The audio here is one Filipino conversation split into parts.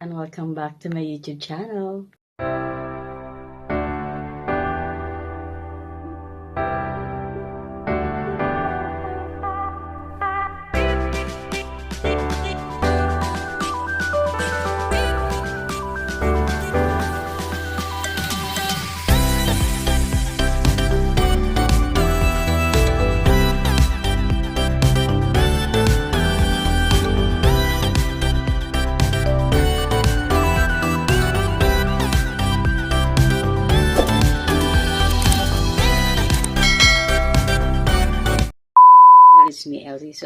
and welcome back to my YouTube channel.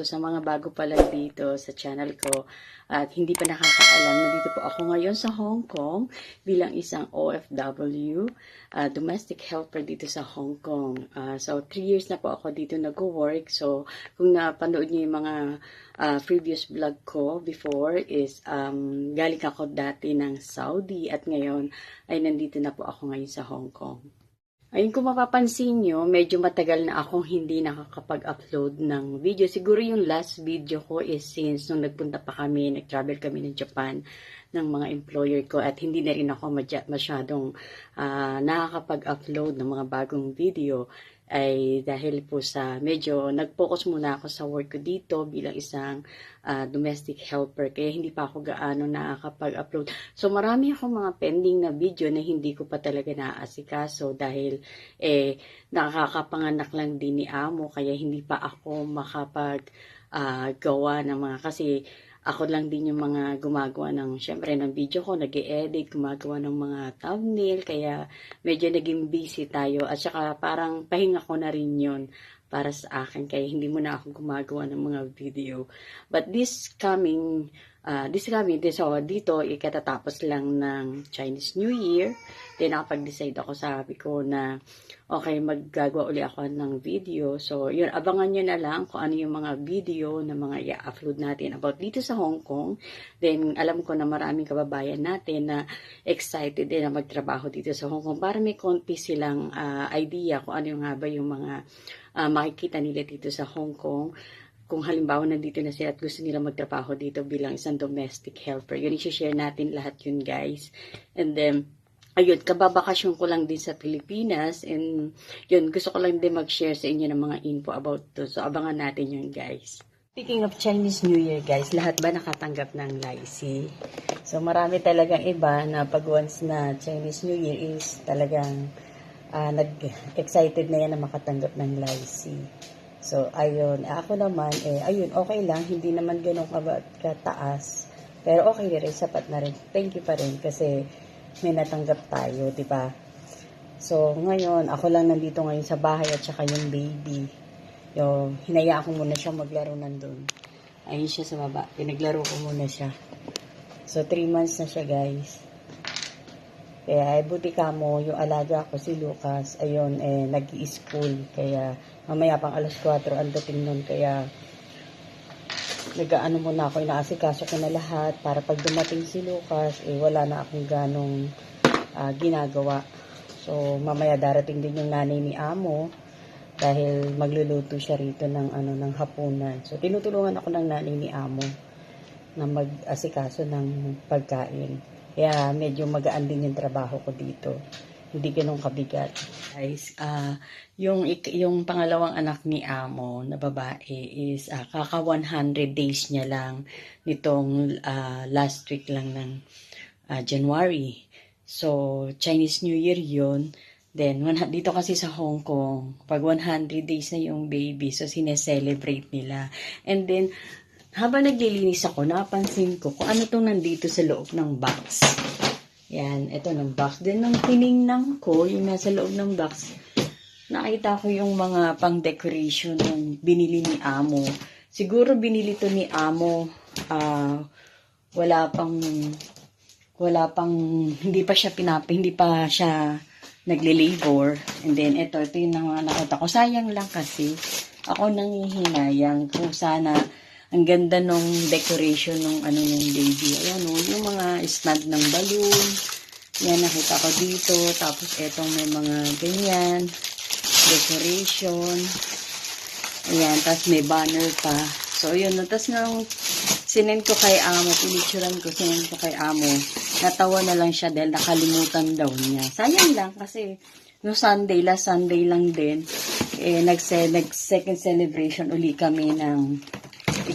So, sa mga bago pa lang dito sa channel ko at hindi pa nakakaalam, nandito po ako ngayon sa Hong Kong bilang isang OFW, uh, domestic helper dito sa Hong Kong. Uh, so, three years na po ako dito nag-work. So, kung napanood niyo yung mga uh, previous vlog ko before is um, galing ako dati ng Saudi at ngayon ay nandito na po ako ngayon sa Hong Kong. Ayun, kung mapapansin nyo, medyo matagal na akong hindi nakakapag-upload ng video. Siguro yung last video ko is since nung nagpunta pa kami, nag-travel kami ng Japan ng mga employer ko at hindi na rin ako masyadong ah, nakakapag-upload ng mga bagong video ay dahil po sa medyo nag-focus muna ako sa work ko dito bilang isang ah, domestic helper kaya hindi pa ako gaano nakakapag-upload. So marami akong mga pending na video na hindi ko pa talaga naaasikaso dahil eh nakakapanganak lang din ni amo kaya hindi pa ako makapag ah, gawa ng mga kasi ako lang din yung mga gumagawa ng syempre ng video ko, nag edit gumagawa ng mga thumbnail kaya medyo naging busy tayo at saka parang pahinga ko na rin yun para sa akin kaya hindi mo na ako gumagawa ng mga video. But this coming uh, this coming this so dito ikatatapos lang ng Chinese New Year. Then nakapag-decide ako sabi ko na okay maggagawa uli ako ng video. So yun abangan nyo na lang kung ano yung mga video na mga i-upload natin about dito sa Hong Kong. Then alam ko na maraming kababayan natin na excited din na magtrabaho dito sa Hong Kong para may konti silang ah, idea kung ano nga ba yung mga ah, makikita nila dito sa Hong Kong kung halimbawa nandito na sila at gusto nila magtrabaho dito bilang isang domestic helper. Yun, i-share natin lahat yun, guys. And then, ayun, kababakasyon ko lang din sa Pilipinas and yun, gusto ko lang din mag-share sa inyo ng mga info about to. So, abangan natin yun, guys. Speaking of Chinese New Year, guys, lahat ba nakatanggap ng Laisi? So, marami talagang iba na pag once na Chinese New Year is talagang ah, nag-excited na yan na makatanggap ng Laisi. So, ayun. Ako naman, eh, ayun, okay lang. Hindi naman ganun kataas. Pero okay rin, sapat na rin. Thank you pa rin kasi may natanggap tayo, di ba? So, ngayon, ako lang nandito ngayon sa bahay at saka yung baby. Yung, hinaya ko muna siya maglaro nandun. Ayun siya sa baba. Pinaglaro ko muna siya. So, 3 months na siya, guys. Kaya, ay, buti ka mo, yung alaga ko, si Lucas, ayun, eh, nag-i-school. Kaya, mamaya pang alas 4 ang dating nun. Kaya, nag-ano muna ako, inaasikaso ko na lahat para pag dumating si Lucas, eh, wala na akong ganong ah, ginagawa. So, mamaya darating din yung nanay ni Amo dahil magluluto siya rito ng ano ng hapunan. So, tinutulungan ako ng nanay ni Amo na mag-asikaso ng pagkain. Kaya medyo magaan din yung trabaho ko dito. Hindi ganun kabigat. Guys, ah yung yung pangalawang anak ni Amo na babae is ah, kaka 100 days niya lang nitong ah, last week lang ng ah, January. So, Chinese New Year yun. Then, one, dito kasi sa Hong Kong, pag 100 days na yung baby, so sineselebrate nila. And then, habang naglilinis ako, napansin ko kung ano tong nandito sa loob ng box. Yan, ito ng box. Then, nung tiningnan ko, yung nasa loob ng box, nakita ko yung mga pang-decoration ng binili ni Amo. Siguro binili to ni Amo, ah, wala pang, wala pang, hindi pa siya pinap, hindi pa siya nagle-labor. And then, ito, ito yung mga nakita ko. Sayang lang kasi, ako nangihinayang kung sana, ang ganda nung decoration nung ano nung baby. Ayan o, yung mga stand ng balloon. Yan, nakita ko dito. Tapos, etong may mga ganyan. Decoration. Ayan, tapos may banner pa. So, yun. no, Tapos nung sinend ko kay amo, pinicturean ko, sinend ko kay amo. Natawa na lang siya dahil nakalimutan daw niya. Sayang lang kasi no Sunday, last Sunday lang din, eh, nag, nag second celebration uli kami ng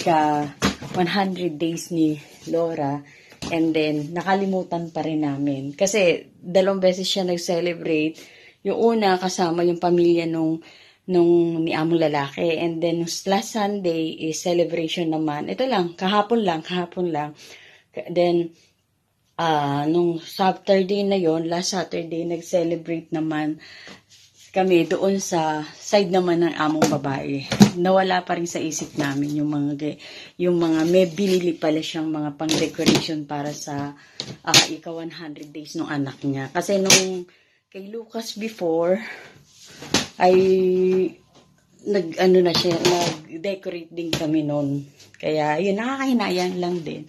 ika 100 days ni Laura. And then, nakalimutan pa rin namin. Kasi, dalawang beses siya nag-celebrate. Yung una, kasama yung pamilya nung, nung ni among lalaki. And then, last Sunday is celebration naman. Ito lang, kahapon lang, kahapon lang. Then, ah nung Saturday na yon last Saturday, nag-celebrate naman kami doon sa side naman ng among babae. Nawala pa rin sa isip namin yung mga yung mga may binili pala siyang mga pang decoration para sa ah, ika 100 days ng anak niya. Kasi nung kay Lucas before ay nag ano na siya, nag-decorate din kami noon. Kaya yun nakakahinayang lang din.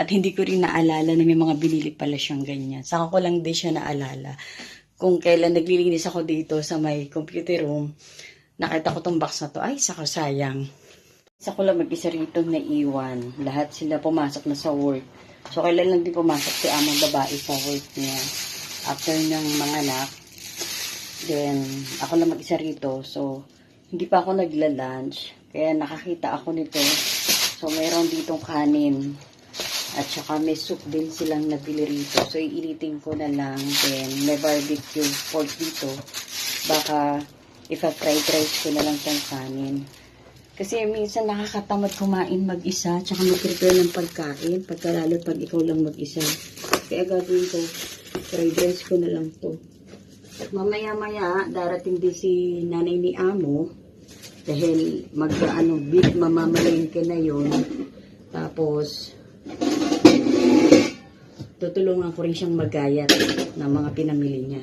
At hindi ko rin naalala na may mga binili pala siyang ganyan. Saka ko lang din siya naalala kung kailan naglilinis ako dito sa may computer room, nakita ko tong box na to, ay, saka sayang. Isa ko lang mag-isa rito na iwan. Lahat sila pumasok na sa work. So, kailan lang din pumasok si amang babae sa work niya. After ng mga anak, then, ako lang mag-isa rito. So, hindi pa ako nagla-lunch. Kaya nakakita ako nito. So, meron ditong kanin. At saka may soup din silang nabili rito. So, iinitin ko na lang. Then, may barbecue pork dito. Baka, ipa-fried rice ko na lang tong kanin. Kasi minsan nakakatamad kumain mag-isa. Tsaka mag-prepare ng pagkain. Pagka lalo pag ikaw lang mag-isa. Kaya gagawin ko, fried rice ko na lang to. Mamaya-maya, darating din si nanay ni Amo. Dahil mag, ano, big mamamalayin ka na yun. Tapos, tutulungan ko rin siyang magayat ng mga pinamili niya.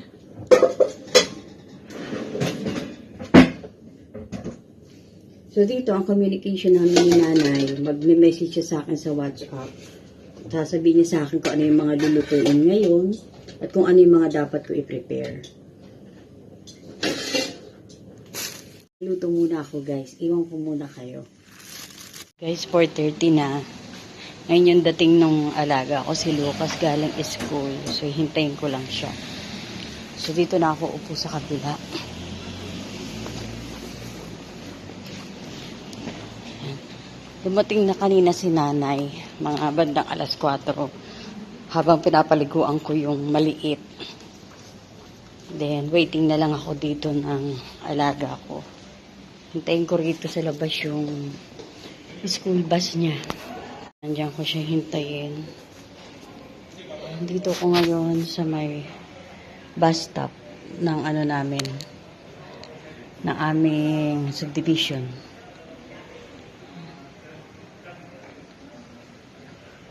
So dito, ang communication namin ni nanay, magme-message siya sa akin sa WhatsApp. Sasabihin niya sa akin kung ano yung mga lulutuin ngayon at kung ano yung mga dapat ko i-prepare. Luto muna ako guys. Iwan ko muna kayo. Guys, 4.30 na. Ngayon yung dating nung alaga ko si Lucas galing school. So, hintayin ko lang siya. So, dito na ako upo sa kabila. Dumating na kanina si nanay, mga bandang alas 4, habang pinapaliguan ko yung maliit. Then, waiting na lang ako dito ng alaga ko. Hintayin ko rito sa labas yung school bus niya. Nandiyan ko siya hintayin. Dito ko ngayon sa may bus stop ng ano namin, ng aming subdivision.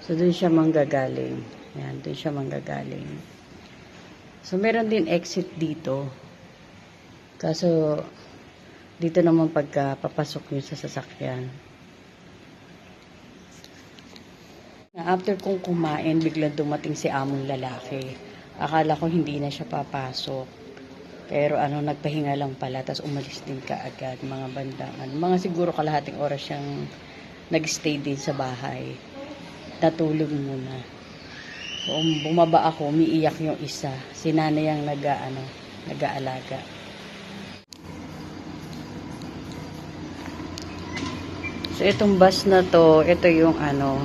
So, doon siya manggagaling. Yan, doon siya manggagaling. So, meron din exit dito. Kaso, dito naman pagka papasok nyo sa sasakyan. Na after kong kumain, biglang dumating si among lalaki. Akala ko hindi na siya papasok. Pero ano, nagpahinga lang pala, tapos umalis din kaagad, mga bandang, ano, mga siguro kalahating oras siyang nagstay din sa bahay. Natulog muna. So, um, bumaba ako, umiiyak yung isa. Si nanay ang nag, ano, nag-aalaga. So, itong bus na to, ito yung ano,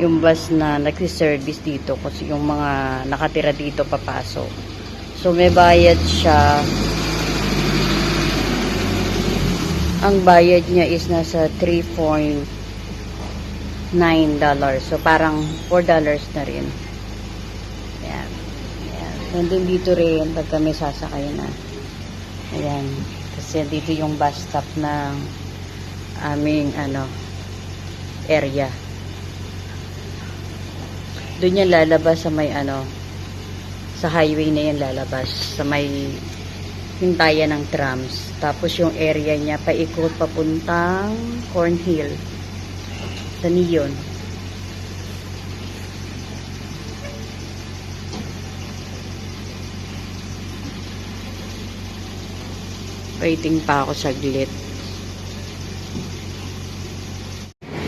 yung bus na nagsiservice dito kasi yung mga nakatira dito papasok. So, may bayad siya. Ang bayad niya is nasa 3.9 dollars. So, parang 4 dollars na rin. Ayan. Ayan. Nandun dito rin pagka may sasakay na. Ayan. Kasi dito yung bus stop ng aming ano area. Doon yan lalabas sa may ano sa highway na yan lalabas sa may hintayan ng trams. Tapos yung area niya paikot papuntang Cornhill sa Neon. Waiting pa ako saglit.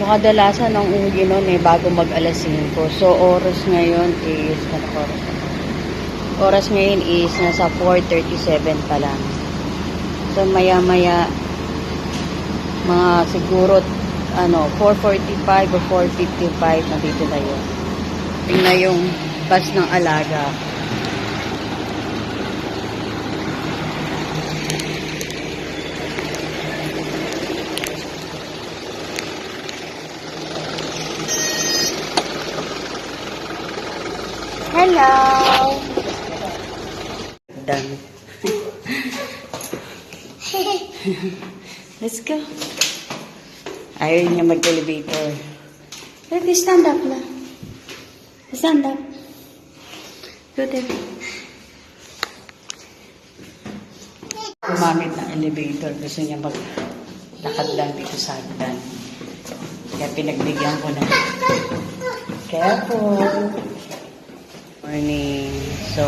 So, kadalasan ang uwi nun eh, bago mag alas 5. So, oras ngayon is, ano oras? Oras ngayon is nasa 4.37 pa lang. So, maya-maya, mga siguro, ano, 4.45 o 4.55, nandito na yun. Tingnan yung bus ng alaga. Hello! Done. Let's go. Ayaw niya mag-elevator. Me stand up na. Stand up. Go there. Gumamit ng elevator. Gusto niya mag lakad lang dito sa hagdan. Kaya pinagbigyan ko na. Careful. Morning. So,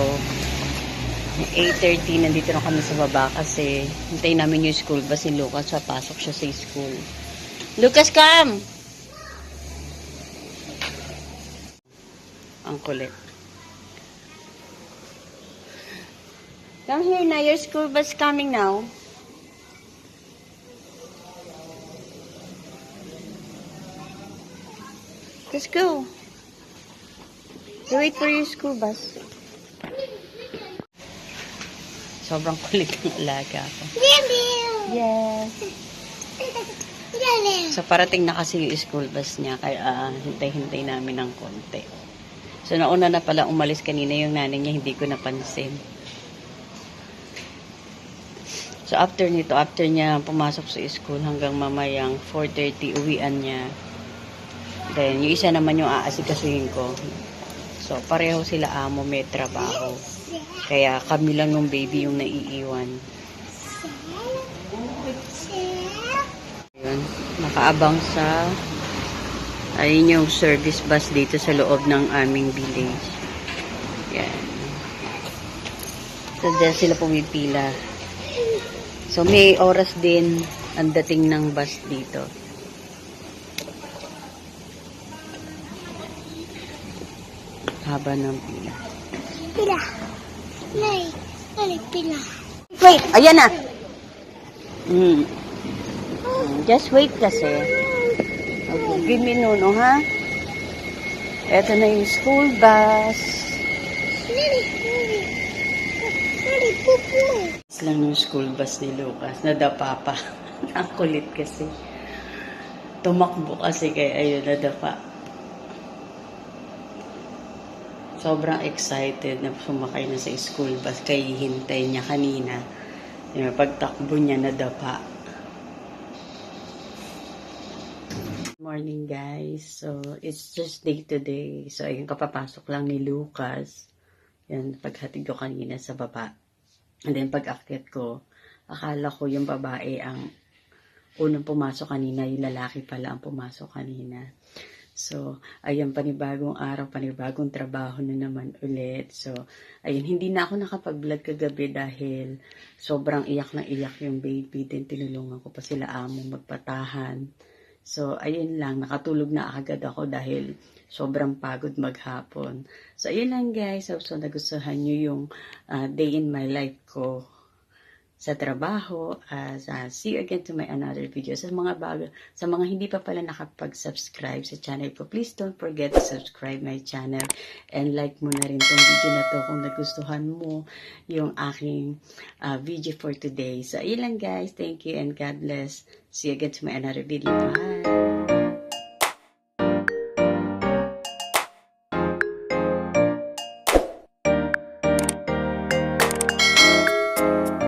8.30 nandito na kami sa baba kasi hintayin namin yung school bus si Lucas sa pasok siya sa school. Lucas, come! Ang kulit. Come here na, your school bus coming now. Let's go. You wait for your school bus. Sobrang kulit ng alaga ko. Yes. So, parating na kasi yung school bus niya, kaya ah, hintay-hintay namin ng konti. So, nauna na pala umalis kanina yung nanay niya, hindi ko napansin. So, after nito, after niya pumasok sa school hanggang mamayang 4.30, uwian niya. Then, yung isa naman yung aasikasuhin ko. So, pareho sila amo, may trabaho. Kaya kami lang yung baby yung naiiwan. Yun, nakaabang sa ayun yung service bus dito sa loob ng aming village. Yan. So, dyan sila pumipila. So, may oras din ang dating ng bus dito. Haba ng pila. Pila. Nay. Nay, pila. Wait, ayan na. Mm. Just wait kasi. Okay, give me nuno, ha? Ito na yung school bus. It's lang yung school bus ni Lucas. Nadapa pa. Ang kulit kasi. Tumakbo kasi kaya ayun, nadapa. Sobrang excited na sumakay na sa school bus. Kaya hintay niya kanina. Yung pagtakbo niya, nadapa. Morning guys. So, it's just day to day. So, ayun, kapapasok lang ni Lucas. Yan, paghatid ko kanina sa baba. And then pag akyat ko, akala ko yung babae ang unang pumasok kanina, yung lalaki pala ang pumasok kanina. So, ayan, panibagong araw, panibagong trabaho na naman ulit. So, ayun, hindi na ako nakapag-vlog kagabi dahil sobrang iyak na iyak yung baby. Then, tinulungan ko pa sila amo magpatahan. So, ayun lang, nakatulog na agad ako dahil sobrang pagod maghapon. So, ayun lang guys. So, so nagustuhan nyo yung uh, day in my life ko sa trabaho. As, uh, see you again to my another video. Sa mga bago, sa mga hindi pa pala nakapag-subscribe sa channel ko, please don't forget to subscribe my channel and like mo na rin tong video na to kung nagustuhan mo yung aking uh, video for today. So, lang guys. Thank you and God bless. See you again to my another video. Bye!